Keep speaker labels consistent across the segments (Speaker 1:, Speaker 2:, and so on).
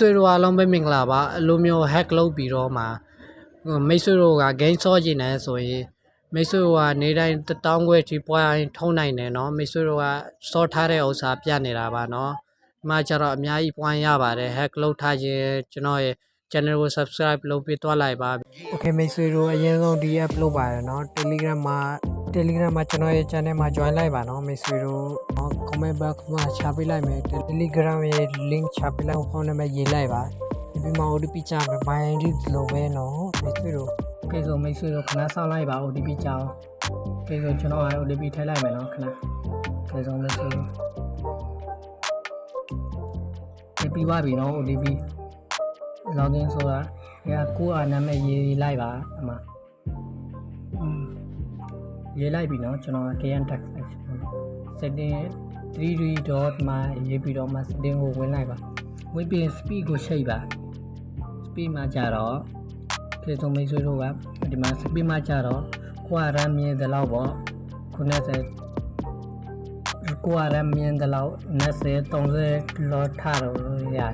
Speaker 1: ဆွေတို့အားလုံးပဲမင်္ဂလာပါအလိုမျိုး hack လုပ်ပြီးတော့မှမိတ်ဆွေတို့က game ဆော့ကျင်တယ်ဆိုရင်မိတ်ဆွေတို့ကနေတိုင်းတစ်တောင်းခွဲထိပွားရင်ထုံးနိုင်တယ်เนาะမိတ်ဆွေတို့ကဆော့ထားတဲ့ဥစ္စာပြနေတာပါเนาะဒီမှာကျတော့အများကြီးပွားရပါတယ် hack လုပ်ထားခြင်းကျွန်တော်ရဲ့ channel ကို subscribe လုပ်ပြီးသွားလိုက်ပါ Okay မိတ်ဆွေတို့အရင်ဆုံးဒီ app လုပ်ပါတယ်เนาะ Telegram မှာ Telegram မှာကျွန်တော်ရဲ့ channel မှာ join လိုက်ပါเนาะမိတ်ဆွေတို့ comment box မှာချပေးလိုက်မယ် Telegram ရဲ့ link ချပေးလိုက်ဖုန်းနံပါတ်ရေးလိုက်ပါဒီမှာ OTP ချမယ် binary လိုပဲနော်မိတ်ဆွေတို့ကဲဆိုမိတ်ဆွေတို့ခဏဆောက်လိုက်ပါ OTP ချအောင်ကဲဆိုကျွန်တော်က OTP ထည့်လိုက်မယ်နော်ခဏကဲဆိုမိတ်ဆွေတို့ဒီပြီးပါပြီနော် OTP login ဆိုတာအဲကိုယ့်အနာမည်ရေးလိုက်ပါအမှားရေးလိုက်ပြီနော်ကျွန်တော် KN tax setting 3 dot မှာရေးပြီးတော့မှ setting ကိုဝင်လိုက်ပါဝင်ပြီး speed ကိုချိန်ပါ speed မှာကြတော့ခေဆုံးမိတ်ဆွေတို့ကဒီမှာ speed မှာကြတော့ကိုယ်ရမ်းမြင်တဲ့လောက်ပေါ့ခုနကကိုယ်ရမ်းမြင်တဲ့လောက်20 30လောထားတော့ရတယ်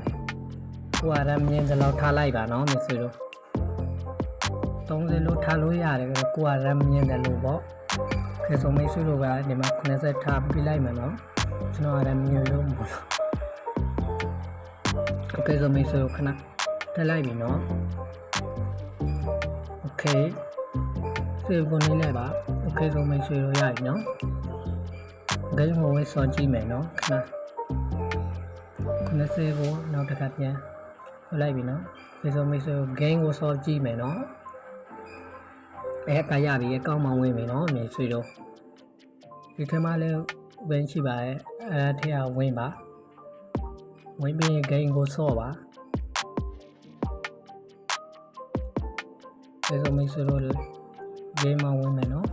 Speaker 1: ကိုယ်ရမ်းမြင်တဲ့လောက်ထားလိုက်ပါနော်မိတ်ဆွေတို့30လို့ထားလို့ရတယ်ကိုယ်ရမ်းမြင်တယ်လို့ပေါ့ ဖေဆိုမိတ်ဆွေတို့ကဒီမှာ90ထားပြလိုက်မယ်နော်ကျွန်တော်ကလည်းမြင်လို့မဟုတ်ဘူးဖေဆိုမိတ်ဆွေတို့ခဏထည့်လိုက်ပြီနော် okay စေကုန်လေးလိုက်ပါ okay ဆိုမိတ်ဆွေတို့ရပြီနော်ဂိမ်းဟိုဝဲစော်ကြည့်မယ်နော်ခဏ90ကိုနောက်တစ်ခါပြန်ထည့်လိုက်ပြီနော်ဖေဆိုမိတ်ဆွေတို့ game ကိုစော်ကြည့်မယ်နော် အဲကရပြီအကောင့်မှဝင်ပြီနော်မိတ်ဆွေတို့ဒီထက်မှလည်းဝင်ရှိပါရဲ့အဲထဲကဝင်ပါဝင်ပြီးဂိမ်းကိုစောပါဒီဆိုမိတ်ဆွေတို့ဂိမ်းမှဝင်မယ်နော်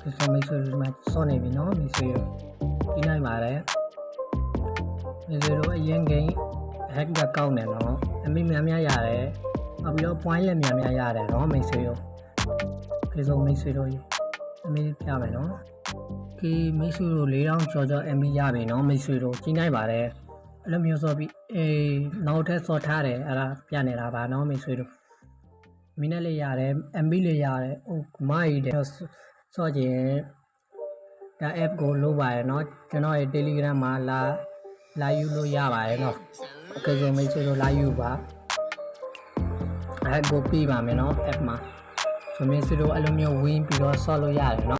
Speaker 1: ဒီဆိုမိတ်ဆွေတို့မှစောနေပြီနော်မိတ်ဆွေတို့ဒီနိုင်ပါတယ်မိတ်ဆွေတို့အရင်ဂိမ်း hack ကကောင်းတယ်နော်အမိများများရတယ်နောက်ပြီးတော့ point လည်းများများရတယ်နော်မိတ်ဆွေတို့ဒီဆိုမိတ်ဆွေတို့အမိပြမယ်နော်ဒီမိတ်ဆွေတို့4000ကျော်ကျော် MB ရပြီနော်မိတ်ဆွေတို့ကြီးနိုင်ပါတယ်အဲ့လိုမျိုးဆိုပြီးအေးနောက်ထပ်စော်ထားတယ်အဲ့ဒါပြနေတာပါနော်မိတ်ဆွေတို့မိနစ်လေးရတယ် MB လေးရတယ်ဟိုမိုက်တယ်စော့ခြင်းဒါ app ကိုလိုပါတယ်เนาะကျွန်တော်ရဲ့ Telegram မှာလာလာယူလို့ရပါတယ်เนาะ ကယ်ဆယ်မိတ်ဆွေတို့လာယူပါအဲ့ကိုပြပါမယ်နော် app မှာဆိုမင်းဆွေတို့အဲ့လိုမျိုးဝင်ပြီးတော့ဆော့လို့ရတယ်နော်